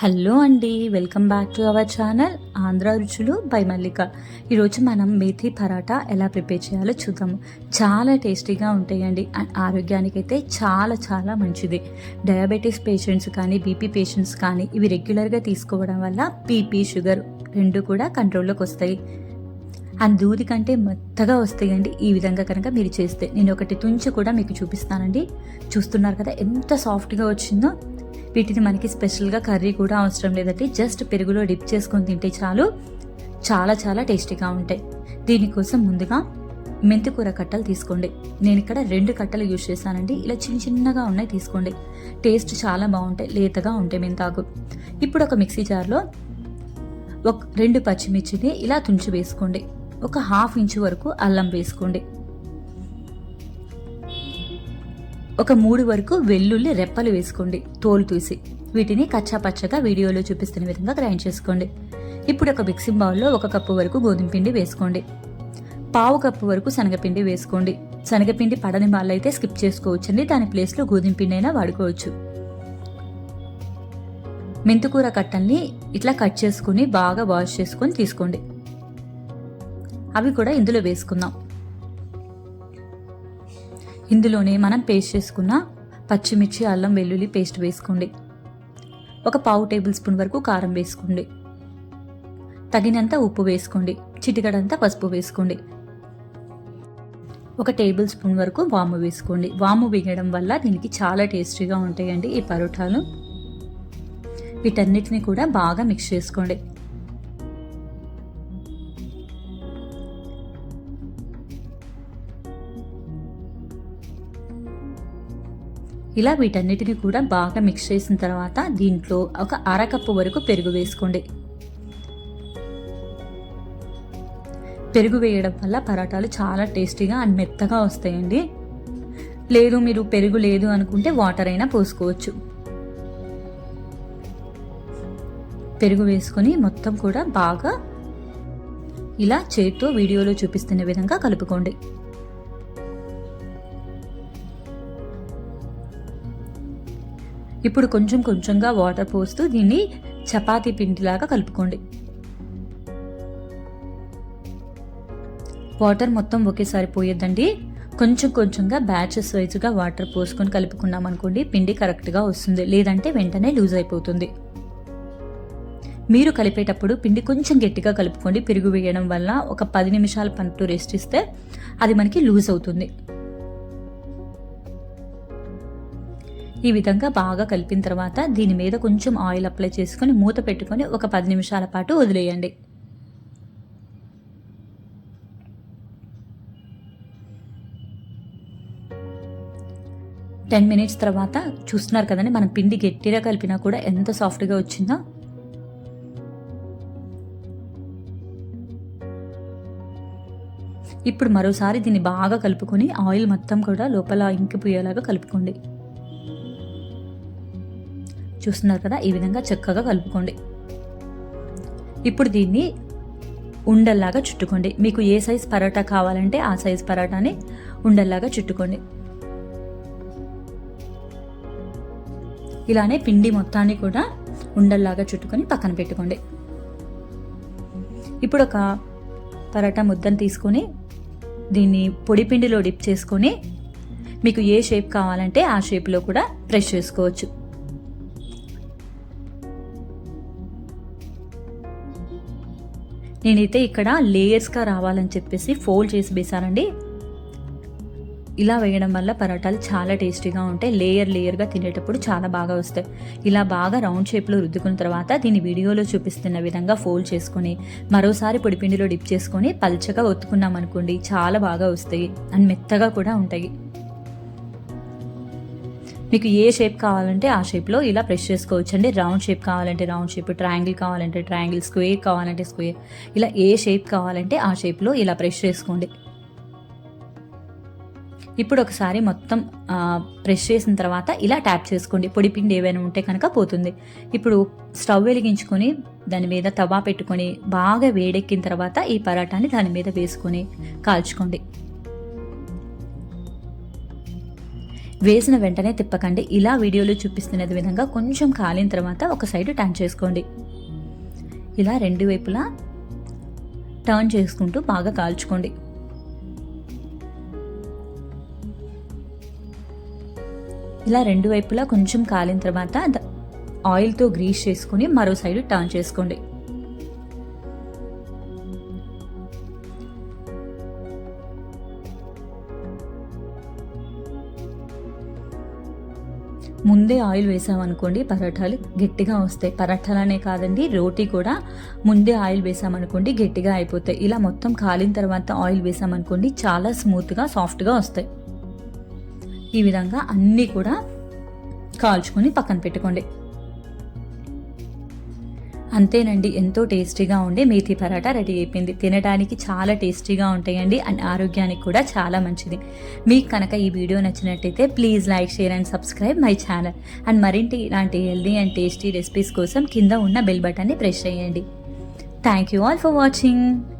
Hello అండి welcome back to our channel Andhra రుచులు by మల్లిక. ఈరోజు మనం మేథీ పరాటా ఎలా ప్రిపేర్ చేయాలో చూద్దాము. చాలా టేస్టీగా ఉంటాయండి అండ్ ఆరోగ్యానికైతే చాలా చాలా మంచిది. డయాబెటీస్ పేషెంట్స్ కానీ బీపీ పేషెంట్స్ కానీ ఇవి రెగ్యులర్గా తీసుకోవడం వల్ల బీపీ షుగర్ రెండు కూడా కంట్రోల్లోకి వస్తాయి. అండ్ దూది కంటే మెత్తగా వస్తాయండి ఈ విధంగా కనుక మీరు చేస్తే. నేను ఒకటి తుంచి కూడా మీకు చూపిస్తానండి. చూస్తున్నారు కదా ఎంత సాఫ్ట్గా వచ్చిందో. వీటిని మనకి స్పెషల్గా కర్రీ కూడా అవసరం లేదండి. జస్ట్ పెరుగులో డిప్ చేసుకొని తింటే చాలు. చాలా చాలా టేస్టీగా ఉంటాయి. దీనికోసం ముందుగా మెంతికూర కట్టలు తీసుకోండి. నేను ఇక్కడ రెండు కట్టలు యూజ్ చేశానండి. ఇలా చిన్న చిన్నగా ఉన్నాయి తీసుకోండి. టేస్ట్ చాలా బాగుంటాయి. లేతగా ఉంటాయి మెంతాకు ఇప్పుడు ఒక మిక్సీ జార్లో ఒక రెండు పచ్చిమిర్చిని ఇలా తుంచి వేసుకోండి. ఒక హాఫ్ ఇంచు వరకు అల్లం వేసుకోండి. ఒక మూడు వరకు వెల్లుల్లి రెప్పలు వేసుకోండి తోలు తీసి. వీటిని కచ్చా పచ్చగా వీడియోలో చూపిస్తున్న విధంగా గ్రైండ్ చేసుకోండి. ఇప్పుడు ఒక మిక్సింగ్ బౌల్లో ఒక కప్పు వరకు గోధుమ పిండి వేసుకోండి. పావు కప్పు వరకు శనగపిండి వేసుకోండి. శనగపిండి పడని వాళ్ళైతే స్కిప్ చేసుకోవచ్చండి దాని ప్లేస్లో గోధుమ పిండి అయినా వాడుకోవచ్చు. మెంతుకూర కట్టల్ని ఇట్లా కట్ చేసుకుని బాగా వాష్ చేసుకొని తీసుకోండి. అవి కూడా ఇందులో వేసుకుందాం. ఇందులోనే మనం పేస్ట్ చేసుకున్న పచ్చిమిర్చి అల్లం వెల్లుల్లి పేస్ట్ వేసుకోండి. ఒక పావు టేబుల్ స్పూన్ వరకు కారం వేసుకోండి. తగినంత ఉప్పు వేసుకోండి. చిటికడంతా పసుపు వేసుకోండి. ఒక టేబుల్ స్పూన్ వరకు వాము వేసుకోండి. వాము వేయడం వల్ల దీనికి చాలా టేస్టీగా ఉంటాయండి ఈ పరోటాలు. వీటన్నిటిని కూడా బాగా మిక్స్ చేసుకోండి. ఇలా వీటన్నిటిని కూడా బాగా మిక్స్ చేసిన తర్వాత దీంట్లో ఒక అరకప్పు వరకు పెరుగు వేసుకోండి. పెరుగు వేయడం వల్ల పరాటాలు చాలా టేస్టీగా అండ్ మెత్తగా వస్తాయండి. లేదు మీరు పెరుగు లేదు అనుకుంటే వాటర్ అయినా పోసుకోవచ్చు. పెరుగు వేసుకొని మొత్తం కూడా బాగా ఇలా చేతితో వీడియోలో చూపిస్తున్న విధంగా కలుపుకోండి. ఇప్పుడు కొంచెం కొంచెంగా వాటర్ పోస్తూ దీన్ని చపాతీ పిండిలాగా కలుపుకోండి. వాటర్ మొత్తం ఒకేసారి పోయొద్దండి. కొంచెం కొంచెంగా బ్యాచెస్ వైజ్గా వాటర్ పోసుకొని కలుపుకున్నాం అనుకోండి పిండి కరెక్ట్గా వస్తుంది. లేదంటే వెంటనే లూజ్ అయిపోతుంది. మీరు కలిపేటప్పుడు పిండి కొంచెం గట్టిగా కలుపుకోండి. పెరుగు వేయడం వల్ల ఒక పది నిమిషాల పంటు రెస్ట్ ఇస్తే అది మనకి లూజ్ అవుతుంది. ఈ విధంగా బాగా కలిపిన తర్వాత దీని మీద కొంచెం ఆయిల్ అప్లై చేసుకొని మూత పెట్టుకొని ఒక పది నిమిషాల పాటు వదిలేయండి. టెన్ మినిట్స్ తర్వాత చూస్తున్నారు కదండి మనం పిండి గట్టిగా కలిపినా కూడా ఎంత సాఫ్ట్గా వచ్చిందో. ఇప్పుడు మరోసారి దీన్ని బాగా కలుపుకొని ఆయిల్ మొత్తం కూడా లోపల ఇంకిపోయేలాగా కలుపుకోండి. చూస్తున్నారు కదా ఈ విధంగా చక్కగా కలుపుకోండి. ఇప్పుడు దీన్ని ఉండల్లాగా చుట్టుకోండి. మీకు ఏ సైజ్ పరాటా కావాలంటే ఆ సైజ్ పరాటాని ఉండల్లాగా చుట్టుకోండి. ఇలానే పిండి మొత్తాన్ని కూడా ఉండల్లాగా చుట్టుకొని పక్కన పెట్టుకోండి. ఇప్పుడు ఒక పరాటా ముద్దను తీసుకొని దీన్ని పొడి పిండిలో డిప్ చేసుకొని మీకు ఏ షేప్ కావాలంటే ఆ షేప్లో కూడా ప్రెస్ చేసుకోవచ్చు. నేనైతే ఇక్కడ లేయర్స్గా రావాలని చెప్పేసి ఫోల్డ్ చేసి వేసానండి ఇలా వేయడం వల్ల పరోటాలు చాలా టేస్టీగా ఉంటాయి. లేయర్ లేయర్గా తినేటప్పుడు చాలా బాగా వస్తాయి. ఇలా బాగా రౌండ్ షేప్లో రుద్దుకున్న తర్వాత దీన్ని వీడియోలో చూపిస్తున్న విధంగా ఫోల్డ్ చేసుకొని మరోసారి పొడిపిండిలో డిప్ చేసుకొని పల్చగా ఒత్తుకున్నాం అనుకోండి చాలా బాగా వస్తాయి. అండ్ మెత్తగా కూడా ఉంటాయి. మీకు ఏ షేప్ కావాలంటే ఆ షేప్లో ఇలా ప్రెస్ చేసుకోవచ్చు అండి రౌండ్ షేప్ కావాలంటే రౌండ్ షేప్ ట్రయాంగిల్ కావాలంటే ట్రయాంగిల్ స్క్వేర్ కావాలంటే స్క్వేర్ ఇలా ఏ షేప్ కావాలంటే ఆ షేప్లో ఇలా ప్రెస్ చేసుకోండి. ఇప్పుడు ఒకసారి మొత్తం ప్రెస్ చేసిన తర్వాత ఇలా ట్యాప్ చేసుకోండి. పొడి పిండి ఏవైనా ఉంటే కనుక పోతుంది. ఇప్పుడు స్టవ్ వెలిగించుకొని దాని మీద తవా పెట్టుకొని బాగా వేడెక్కిన తర్వాత ఈ పరాటాన్ని దాని మీద వేసుకొని కాల్చుకోండి. వేసిన వెంటనే తిప్పకండి. ఇలా వీడియోలో చూపిస్తున్న విధంగా కొంచెం కాలిన తర్వాత ఒక సైడ్ టర్న్ చేసుకోండి. ఇలా రెండు వైపులా టర్న్ చేసుకుంటూ బాగా కాల్చుకోండి. ఇలా రెండు వైపులా కొంచెం కాలిన తర్వాత ఆయిల్తో గ్రీస్ చేసుకుని మరో సైడ్ టర్న్ చేసుకోండి. ముందే ఆయిల్ వేసామనుకోండి పరాఠాలు గట్టిగా వస్తాయి. పరాఠాలనే కాదండి రోటీ కూడా ముందే ఆయిల్ వేసామనుకోండి గట్టిగా అయిపోతాయి. ఇలా మొత్తం కాలిన తర్వాత ఆయిల్ వేసామనుకోండి చాలా స్మూత్గా సాఫ్ట్గా వస్తాయి. ఈ విధంగా అన్నీ కూడా కాల్చుకొని పక్కన పెట్టుకోండి. అంతేనండి ఎంతో టేస్టీగా ఉండే మేథి పరాటా రెడీ అయిపోయింది. తినడానికి చాలా టేస్టీగా ఉంటాయండి అండ్ ఆరోగ్యానికి కూడా చాలా మంచిది. మీకు కనుక ఈ వీడియో నచ్చినట్టయితే please like share and subscribe my channel. And మరింటి ఇలాంటి హెల్దీ అండ్ టేస్టీ రెసిపీస్ కోసం కింద ఉన్న బెల్ బటన్ని ప్రెస్ చేయండి. Thank you all for watching.